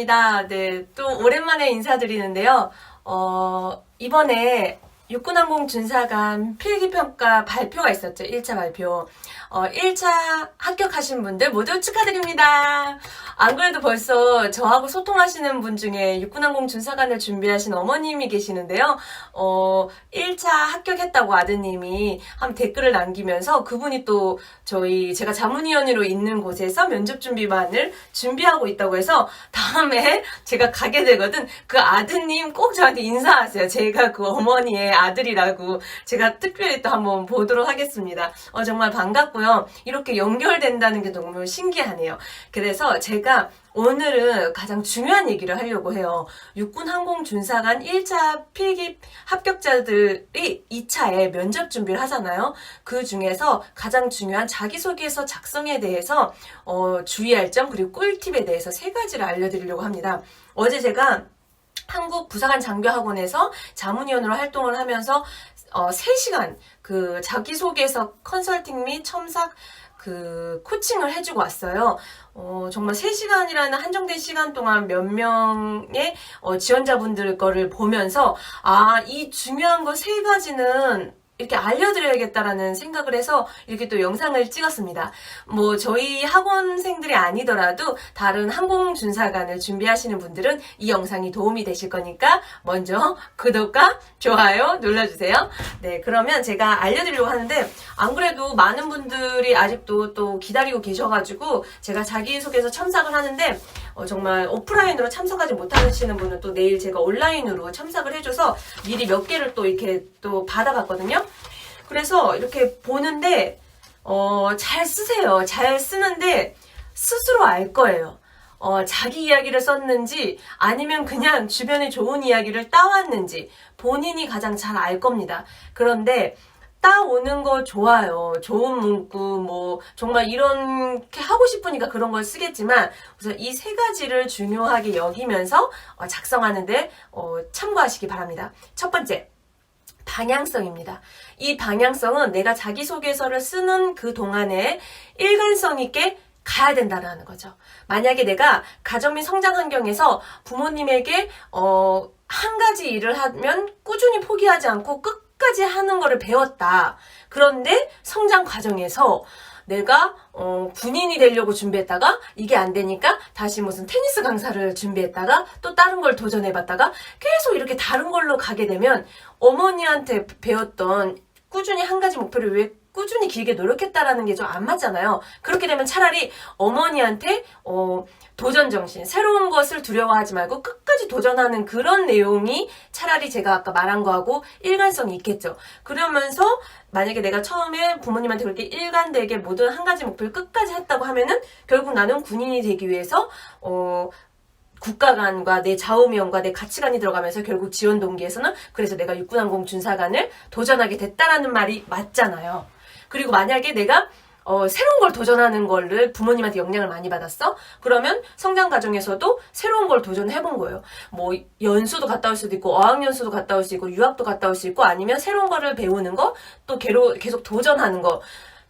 TV입니다. 네, 또 오랜만에 인사드리는데요. 어, 이번에 육군항공 준사관 필기평가 발표가 있었죠. 1차 발표. 어, 1차 합격하신 분들 모두 축하드립니다. 안 그래도 벌써 저하고 소통하시는 분 중에 육군항공 준사관을 준비하신 어머님이 계시는데요. 어, 1차 합격했다고 아드님이 한 댓글을 남기면서 그분이 또 저희 제가 자문위원으로 있는 곳에서 면접 준비반을 준비하고 있다고 해서 다음에 제가 가게 되거든 그 아드님 꼭 저한테 인사하세요. 제가 그 어머니의 아들이라고 제가 특별히 또 한번 보도록 하겠습니다. 어, 정말 반갑고요. 이렇게 연결된다는 게 너무 신기하네요. 그래서 제가 오늘은 가장 중요한 얘기를 하려고 해요. 육군 항공 준사관 1차 필기 합격자들이 2차에 면접 준비를 하잖아요. 그 중에서 가장 중요한 자기소개서 작성에 대해서 어, 주의할 점 그리고 꿀팁에 대해서 세 가지를 알려드리려고 합니다. 어제 제가 한국 부사관 장교학원에서 자문위원으로 활동을 하면서 어, 3시간 그 자기소개서 컨설팅 및 첨삭 그 코칭을 해주고 왔어요. 어, 정말 3시간이라는 한정된 시간 동안 몇 명의 어, 지원자분들 거를 보면서 아, 이 중요한 거 세 가지는 이렇게 알려드려야겠다라는 생각을 해서 이렇게 또 영상을 찍었습니다. 뭐 저희 학원생들이 아니더라도 다른 항공준사관을 준비하시는 분들은 이 영상이 도움이 되실 거니까 먼저 구독과 좋아요 눌러주세요. 네, 그러면 제가 알려드리려고 하는데 안 그래도 많은 분들이 아직도 또 기다리고 계셔가지고 제가 자기소개서 첨삭을 하는데 어, 정말 오프라인으로 참석하지 못하시는 분은 또 내일 제가 온라인으로 참석을 해줘서 미리 몇 개를 또 이렇게 또 받아봤거든요. 그래서 이렇게 보는데 어, 잘 쓰세요. 잘 쓰는데 스스로 알 거예요. 어, 자기 이야기를 썼는지 아니면 그냥 주변에 좋은 이야기를 따왔는지 본인이 가장 잘 알 겁니다. 그런데 따오는 거 좋아요. 좋은 문구, 뭐, 정말 이렇게 하고 싶으니까 그런 걸 쓰겠지만, 우선 이 세 가지를 중요하게 여기면서 어, 작성하는데 어, 참고하시기 바랍니다. 첫 번째, 방향성입니다. 이 방향성은 내가 자기소개서를 쓰는 그 동안에 일관성 있게 가야 된다는 거죠. 만약에 내가 가정 및 성장 환경에서 부모님에게 어, 한 가지 일을 하면 꾸준히 포기하지 않고 끝까지 하는 거를 배웠다. 그런데 성장 과정에서 내가 어, 군인이 되려고 준비했다가 이게 안 되니까 다시 무슨 테니스 강사를 준비했다가 또 다른 걸 도전해봤다가 계속 이렇게 다른 걸로 가게 되면 어머니한테 배웠던 꾸준히 한 가지 목표를 왜 꾸준히 길게 노력했다라는 게 좀 안 맞잖아요. 그렇게 되면 차라리 어머니한테 어, 도전 정신, 새로운 것을 두려워하지 말고 끝까지 도전하는 그런 내용이 차라리 제가 아까 말한 거하고 일관성이 있겠죠. 그러면서 만약에 내가 처음에 부모님한테 그렇게 일관되게 모든 한 가지 목표를 끝까지 했다고 하면은 결국 나는 군인이 되기 위해서 어 국가관과 내 좌우명과 내 가치관이 들어가면서 결국 지원 동기에서는 그래서 내가 육군항공 준사관을 도전하게 됐다라는 말이 맞잖아요. 그리고 만약에 내가 어, 새로운 걸 도전하는 거를 부모님한테 영향을 많이 받았어? 그러면 성장 과정에서도 새로운 걸 도전해 본 거예요. 뭐, 연수도 갔다 올 수도 있고, 어학연수도 갔다 올 수 있고, 유학도 갔다 올 수 있고, 아니면 새로운 거를 배우는 거, 또 계속 도전하는 거,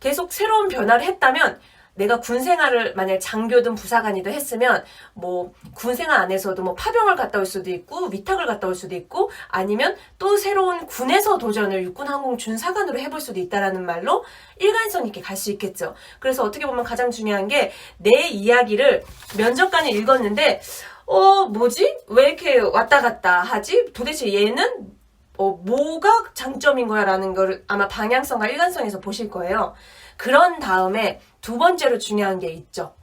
계속 새로운 변화를 했다면, 내가 군 생활을 만약 장교든 부사관이든 했으면 뭐 군 생활 안에서도 뭐 파병을 갔다 올 수도 있고 위탁을 갔다 올 수도 있고 아니면 또 새로운 군에서 도전을 육군 항공 준사관으로 해볼 수도 있다라는 말로 일관성 있게 갈 수 있겠죠. 그래서 어떻게 보면 가장 중요한 게 내 이야기를 면접관이 읽었는데 어 뭐지 왜 이렇게 왔다 갔다 하지 도대체 얘는 어, 뭐가 장점인 거야 라는 걸 아마 방향성과 일관성에서 보실 거예요. 그런 다음에 두 번째로 중요한 게 있죠.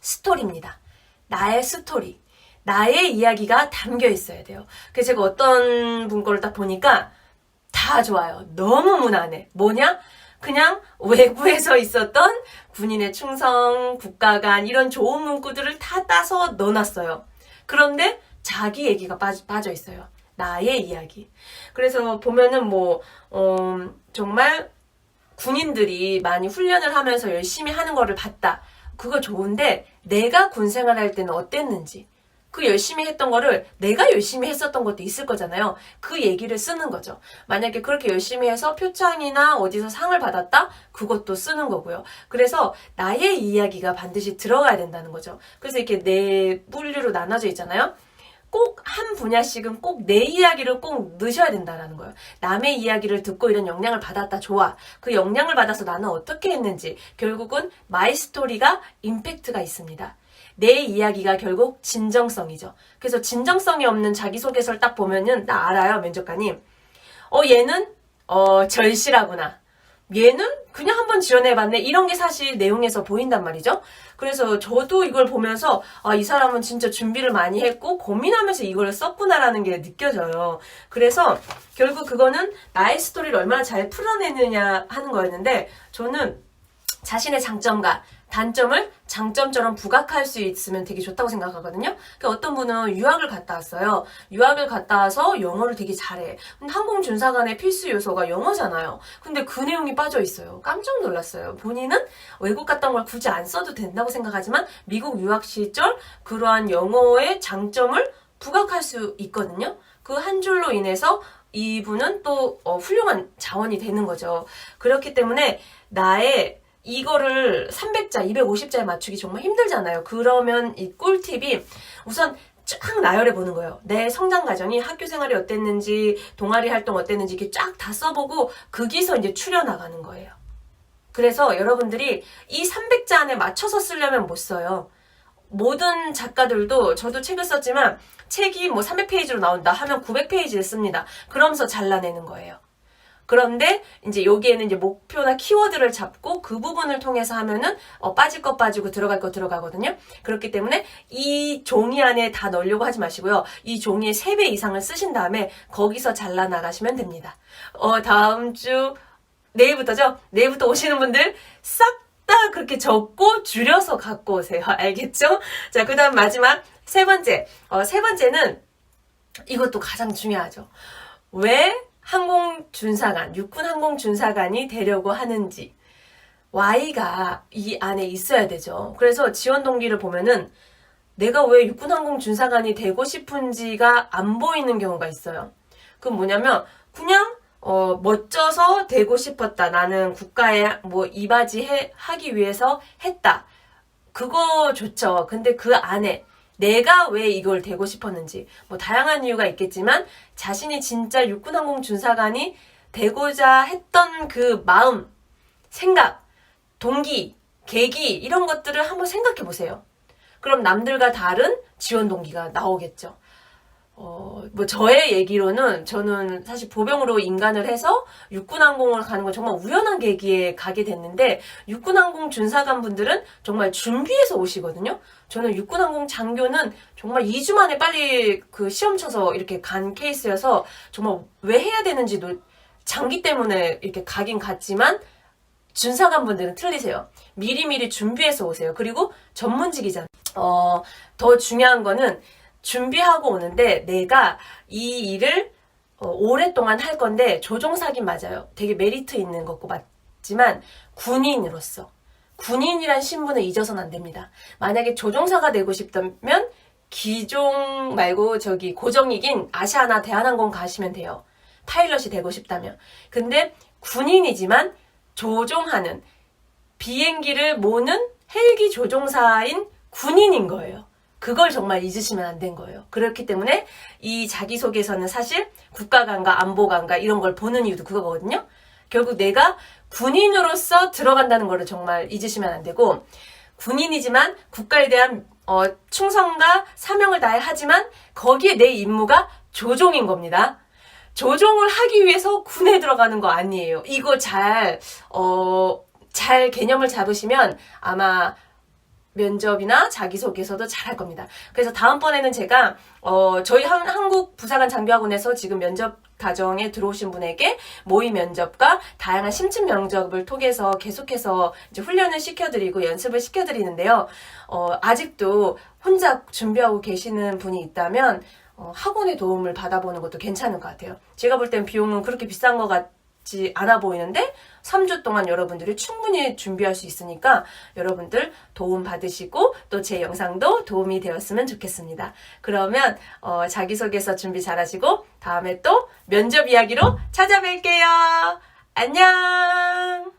스토리입니다. 나의 스토리. 나의 이야기가 담겨 있어야 돼요. 그래서 제가 어떤 분 거를 딱 보니까 다 좋아요. 너무 무난해. 뭐냐? 그냥 외부에서 있었던 군인의 충성, 국가관 이런 좋은 문구들을 다 따서 넣어놨어요. 그런데 자기 얘기가 빠져, 빠져 있어요. 나의 이야기. 그래서 보면은 뭐, 어, 정말 군인들이 많이 훈련을 하면서 열심히 하는 거를 봤다. 그거 좋은데 내가 군 생활할 때는 어땠는지 그 열심히 했던 거를 내가 열심히 했었던 것도 있을 거잖아요. 그 얘기를 쓰는 거죠. 만약에 그렇게 열심히 해서 표창이나 어디서 상을 받았다? 그것도 쓰는 거고요. 그래서 나의 이야기가 반드시 들어가야 된다는 거죠. 그래서 이렇게 네 분류로 나눠져 있잖아요. 꼭 한 분야씩은 꼭 내 이야기를 꼭 넣으셔야 된다라는 거예요. 남의 이야기를 듣고 이런 영향을 받았다 좋아. 그 영향을 받아서 나는 어떻게 했는지 결국은 마이 스토리가 임팩트가 있습니다. 내 이야기가 결국 진정성이죠. 그래서 진정성이 없는 자기소개서를 딱 보면은 나 알아요 면접관님. 어 얘는 어 절실하구나. 얘는 그냥 한번 지원해봤네. 이런 게 사실 내용에서 보인단 말이죠. 그래서 저도 이걸 보면서 아, 이 사람은 진짜 준비를 많이 했고 고민하면서 이걸 썼구나라는 게 느껴져요. 그래서 결국 그거는 나의 스토리를 얼마나 잘 풀어내느냐 하는 거였는데 저는 자신의 장점과 단점을 장점처럼 부각할 수 있으면 되게 좋다고 생각하거든요. 그러니까 어떤 분은 유학을 갔다 왔어요. 유학을 갔다 와서 영어를 되게 잘해. 근데 항공 준사관의 필수 요소가 영어잖아요. 근데 그 내용이 빠져 있어요. 깜짝 놀랐어요. 본인은 외국 온걸 굳이 안 써도 된다고 생각하지만 미국 유학 시절 그러한 영어의 장점을 부각할 수 있거든요. 그 한 줄로 인해서 이분은 또 어, 훌륭한 자원이 되는 거죠. 그렇기 때문에 나의 이거를 300자, 250자에 맞추기 정말 힘들잖아요. 그러면 이 꿀팁이 우선 쫙 나열해 보는 거예요. 내 성장 과정이 학교 생활이 어땠는지, 동아리 활동 어땠는지 이렇게 쫙 다 써보고 거기서 이제 추려 나가는 거예요. 그래서 여러분들이 이 300자 안에 맞춰서 쓰려면 못 써요. 모든 작가들도 저도 책을 썼지만 책이 뭐 300페이지로 나온다 하면 900페이지를 씁니다. 그러면서 잘라내는 거예요. 그런데 이제 여기에는 이제 목표나 키워드를 잡고 그 부분을 통해서 하면은 어, 빠질 거 빠지고 들어갈 거 들어가거든요. 그렇기 때문에 이 종이 안에 다 넣으려고 하지 마시고요. 이 종이의 3배 이상을 쓰신 다음에 거기서 잘라 나가시면 됩니다. 어, 다음 주 내일부터죠? 내일부터 오시는 분들 싹 다 그렇게 적고 줄여서 갖고 오세요. 알겠죠? 자, 그 다음 마지막 세 번째. 어, 세 번째는 이것도 가장 중요하죠. 왜 항공준사관, 육군 항공준사관이 되려고 하는지. Y가 이 안에 있어야 되죠. 그래서 지원 동기를 보면은 내가 왜 육군 항공준사관이 되고 싶은지가 안 보이는 경우가 있어요. 그건 뭐냐면 그냥 어, 멋져서 되고 싶었다. 나는 국가에 뭐 이바지 해, 하기 위해서 했다. 그거 좋죠. 근데 그 안에 내가 왜 이걸 되고 싶었는지 뭐 다양한 이유가 있겠지만 자신이 진짜 육군항공 준사관이 되고자 했던 그 마음, 생각, 동기, 계기 이런 것들을 한번 생각해 보세요. 그럼 남들과 다른 지원 동기가 나오겠죠. 어, 뭐 저의 얘기로는 저는 사실 보병으로 인간을 해서 육군항공을 가는 건 정말 우연한 계기에 가게 됐는데 육군항공 준사관 분들은 정말 준비해서 오시거든요. 저는 육군항공 장교는 정말 2주 만에 빨리 그 시험 쳐서 이렇게 간 케이스여서 정말 왜 해야 되는지도 장기 때문에 이렇게 가긴 갔지만 준사관 분들은 틀리세요. 미리미리 준비해서 오세요. 그리고 전문직이잖아요. 어, 더 중요한 거는 준비하고 오는데 내가 이 일을 어, 오랫동안 할 건데 조종사긴 맞아요. 되게 메리트 있는 것고 맞지만 군인으로서 군인이란 신분을 잊어서는 안 됩니다. 만약에 조종사가 되고 싶다면 기종 말고 저기 고정이긴 아시아나 대한항공 가시면 돼요. 파일럿이 되고 싶다면. 근데 군인이지만 조종하는 비행기를 모는 헬기 조종사인 군인인 거예요. 그걸 정말 잊으시면 안 된 거예요. 그렇기 때문에 이 자기소개서는 사실 국가관과 안보관과 이런 걸 보는 이유도 그거거든요. 결국 내가 군인으로서 들어간다는 거를 정말 잊으시면 안 되고 군인이지만 국가에 대한 어, 충성과 사명을 다해 하지만 거기에 내 임무가 조종인 겁니다. 조종을 하기 위해서 군에 들어가는 거 아니에요. 이거 잘, 어, 잘 개념을 잡으시면 아마 면접이나 자기소개서도 잘할 겁니다. 그래서 다음번에는 제가 어, 저희 한, 한국 부사관 장교학원에서 지금 면접 과정에 들어오신 분에게 모의 면접과 다양한 심층 면접을 통해서 계속해서 이제 훈련을 시켜드리고 연습을 시켜드리는데요. 어, 아직도 혼자 준비하고 계시는 분이 있다면 어, 학원의 도움을 받아보는 것도 괜찮을 것 같아요. 제가 볼 땐 비용은 그렇게 비싼 것 같. 어렵지 않아 보이는데 3주 동안 여러분들이 충분히 준비할 수 있으니까 여러분들 도움 받으시고 또 제 영상도 도움이 되었으면 좋겠습니다. 그러면 어, 자기소개서 준비 잘하시고 다음에 또 면접 이야기로 찾아뵐게요. 안녕!